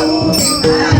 Jesus, para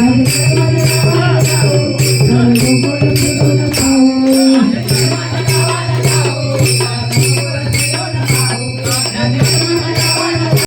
I'm